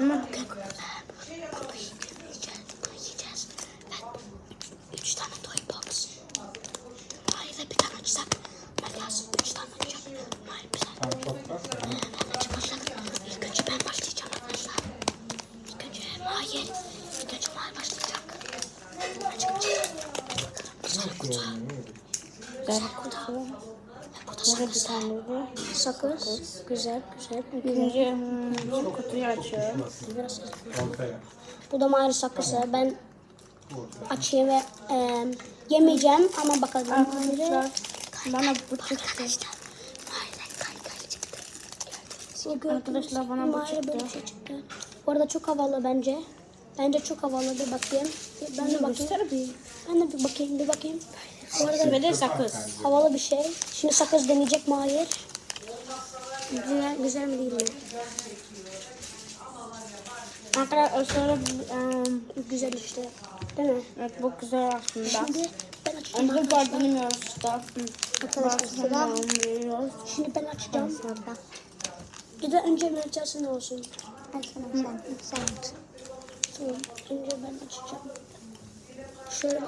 Tamam. Bunu yiyeceğiz. Bunu yiyeceğiz. Ben üç, üç tane toy box. Hayır bir tane açsak. Ben lazım. Üç tane açacağım. Hayır bir tane. Tam çok var. Ben açmayacağım. İlk önce ben başlayacağım arkadaşlar. İlk önce hayır. İlk önce Mahir başlayacak. Ben çıkacağım. Güzel kutu. Güzel kutu. Ve da sakız. Sakız. Güzel güzel. Birinci hmm, kutuyu açıyorum. Biraz. Bu da Mahir sakızı. Ben açayım ve e, yemeyeceğim ama bakalım. Arkadaşlar bana bu çıktı. Arkadaşlar. Bana bu çıktı. Bu arada çok havalı bence. Bence çok havalı. Bir bakayım. Ben de bakayım. Göster bir. Ben de bir bakayım. Bir bakayım. Bu arada Ve de sakız. havalı bir şey. Şimdi sakız deneyecek Mahir. Güzel, güzel mi değil mi? Arkadaşlar sonra um, Güzel işte. Değil mi? evet bu güzel aslında. Şimdi ben açacağım. Part bilmiyoruz işte. Arkadaşlar. Şimdi ben açacağım. Bir de önce ben açarsın ne olsun. Ben sana sen, sen ben açacağım. Şöyle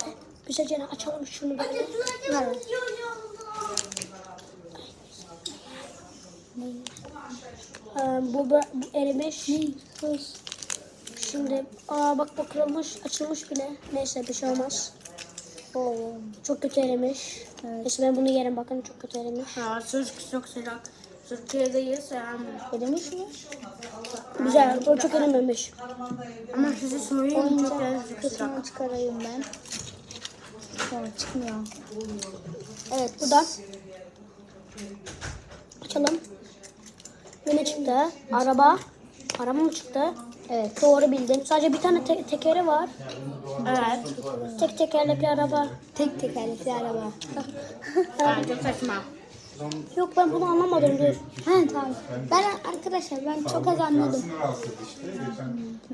güzelce açalım şunu böyle. Ver. Ee, bu, bu erimiş. Şimdi aa bak bu kırılmış, açılmış bile. Neyse bir şey olmaz. Oo, çok kötü erimiş. Neyse ben bunu yerim bakın çok kötü erimiş. Ha, çocuk çok sıcak. Türkiye'deyiz yani. Ödemiş mi? Güzel, o çok erimemiş. Ama size söyleyeyim çok kutumu çıkarayım ben. Sonra çıkmıyor. Evet. Bu da. Açalım. Ne çıktı? Araba. Araba mı çıktı? Evet. Doğru bildin. Sadece bir tane te- tekeri var. Evet. Tek tekerlekli araba. Tek tekerlekli araba. Ha, çok saçma. Yok ben bunu anlamadım dur. ha tamam. Ben arkadaşlar ben çok az anladım.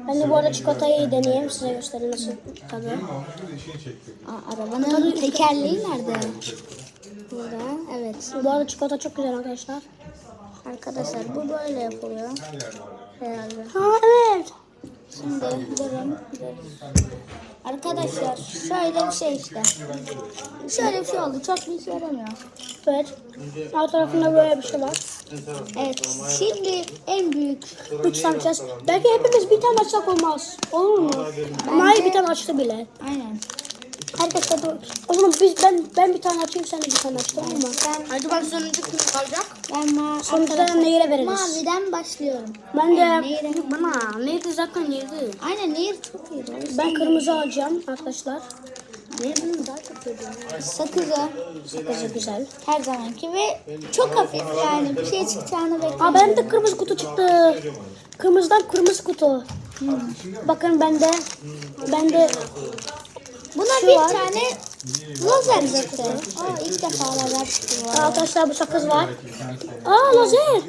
Ben de bu arada çikolatayı deneyeyim size göstereyim nasıl tadı. Aa, arabanın tekerleği nerede? Burada. Evet. Bu arada çikolata çok güzel arkadaşlar. Arkadaşlar bu böyle yapılıyor. Herhalde. Ha evet. Şimdi durun. Arkadaşlar şöyle bir şey işte. Şöyle bir şey oldu. Çok bir işe yaramıyor. Evet. Alt tarafında böyle bir şey var. Evet. Şimdi en büyük Üç tane açacağız. Belki hepimiz bir tane açsak olmaz. Olur mu? Mahir bir tane açtı bile. aynen. Arkadaşlar dur. O zaman biz, ben ben bir tane açayım sen de bir tane aç tamam mı? Ben Hadi bak sonuncu kim kalacak? ben ma Sonuçta nehire veririz. maviden başlıyorum. Ben de Nehir. Bana neydi zaten yedi. Aynen nehir çok iyi. ben kırmızı alacağım arkadaşlar. Daha çok iyi. Sakızı Sakızı güzel. her zamanki ve çok hafif yani bir şey çıkacağını bekliyorum. Aa ben de kırmızı kutu çıktı. Kırmızıdan kırmızı kutu. Bakın bende bende Buna şu bir var. tane lazer çıktı. Aa ilk defa lazer çıktı. arkadaşlar bu sakız var. Aa lazer.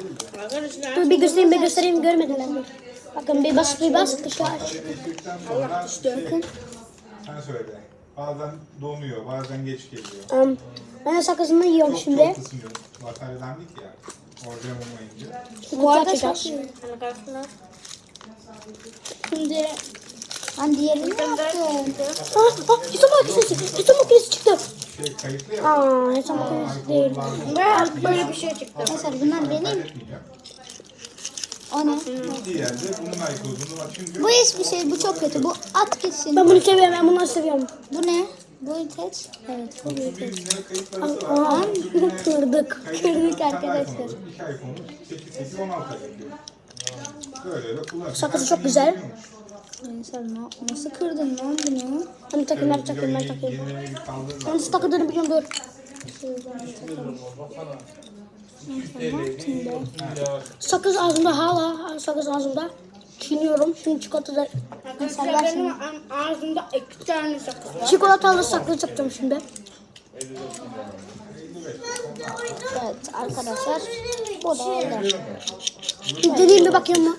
Dur bir göstereyim bir göstereyim görmediler. Bakın bir bas bir bas dışarı. Çektikten sonra Bakın. sen söyle. Bazen donuyor, bazen geç geliyor. Um, ben de sakızını yiyorum Çok şimdi. çok ısınıyor. Bataryadandik ya. Orada olmayınca. Kutu açacağız. arkadaşlar. Şimdi Ben diğerini ne yaptım? Aa, aa, hitam makinesi. Hitam makinesi çıktı. Şey kayıtlı ya. Aa, hitam makinesi değil. Böyle bir şey çıktı. Mesela bunlar benim. O ne? Bir yerde bunun Bu hiçbir şey. Bu çok kötü. Bu at gitsin. Ben bunu seviyorum. Ben bunları seviyorum. Bu ne? Bu iteç. Evet. Bu iteç. Aa, kırdık. Kırdık arkadaşlar. İki iPhone'u 8, 8, 16 yapıyor. Böyle de kullan. Sakızı çok güzel. Na- nasıl kırdın lan bunu? Yeni bir kaldırma. Ben nasıl takıldığını biliyorum dur. Sakız ağzımda hala. Sakız ağzımda. Çiğniyorum. Şimdi çikolata Arkadaşlar benim ağ- ağzımda iki tane sakız var. Çikolatalı sakız yapacağım şimdi. Evet arkadaşlar. Bu da öyle. Bir bakayım mı?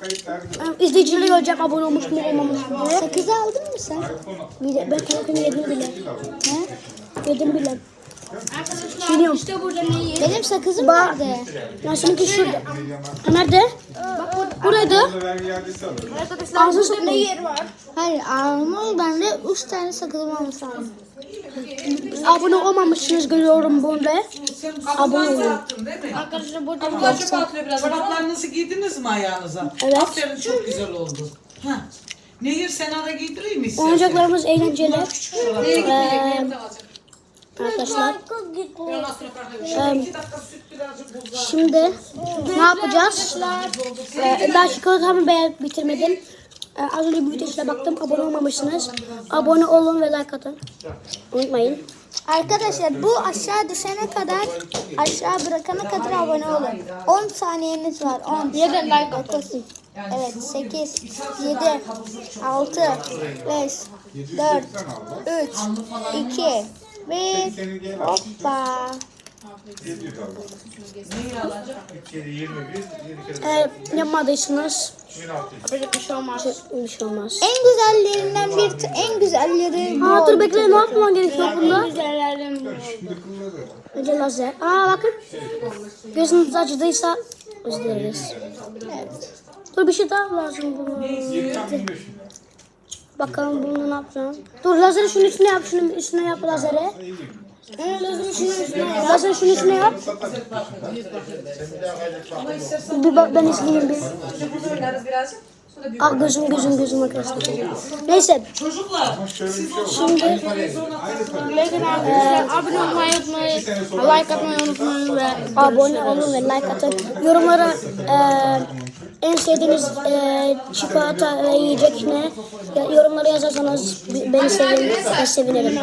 Ha, İzleyicileri görecek abone olmuş mu olmamış mı. Sakızı aldın mı sen? Bir de, ben kanka yedim bile. He? Yedim bile. Arkadaşlar Çiğniyorum. işte burada neyi? Benim sakızım Bak. nerede? Ya seninki şurada. Ha, Nerede? Bak burada Buraydı. Orada vergi iadesi alır. Arkadaşlar Ağzı burada sokmayın. ne yeri var? Hayır ama bende 3 tane sakızım olması lazım. Abone olmamışsınız görüyorum burada. Sen Abone olun. attın değil mi? Arkadaşlar burada Kapıdan çöpe atılıyor biraz. Çoraplarınızı giydiniz mi ayağınıza? Evet. Aferin çok güzel oldu. Ha. Nehir sen ara giydireyim mi istersen? Oyuncaklarımız eğlenceli. Küçük çorap. Ee, arkadaşlar Ee, buzluğa. şimdi ne yapacağız? Ee, daha çikolatamı beğen bitirmedim. Ee, az önce bir videosuna baktım. Abone olmamışsınız. Abone olun ve like atın. Unutmayın. Arkadaşlar bu aşağı düşene kadar aşağı bırakana kadar abone olun. 10 saniyeniz var. 10. ya da like atın. 9, evet 8, 7, 6, 5, 4, 3, 2, 1. Senin gel al. Hoppa. 700 al. Neyi alacak? 7, 21, 7 kere Eğer yapmadıysanız Böyle bir şey olmaz. bir şey olmaz. En güzellerinden bir en güzelleri bu. Ha dur bekle ne yapmam gerekiyor bunda? Güzellerden bu. Şimdi kılları. Önce lazer. Aa bakın. Gözünüz acıdıysa özür dileriz. Dur bir şey daha lazım buna. 7 tam 25. Bakalım bunu ne yapacağım. Dur lazeri şunun üstüne yap. Şunun üstüne yap lazeri. Yap. Lazeri üstüne yap. Bir bak ben izleyeyim bir. Ah gözüm gözüm gözüm arkadaşlar. Neyse Çocuklar. Şimdi arkadaşlar abone olmayı unutmayın. Like atmayı unutmayın ve abone olun ve like atın. Yorumlara eee, en sevdiğiniz eee, çikolata ve yiyecek ne? Ya- Yorumlara yazarsanız beni sevin, sevinirim.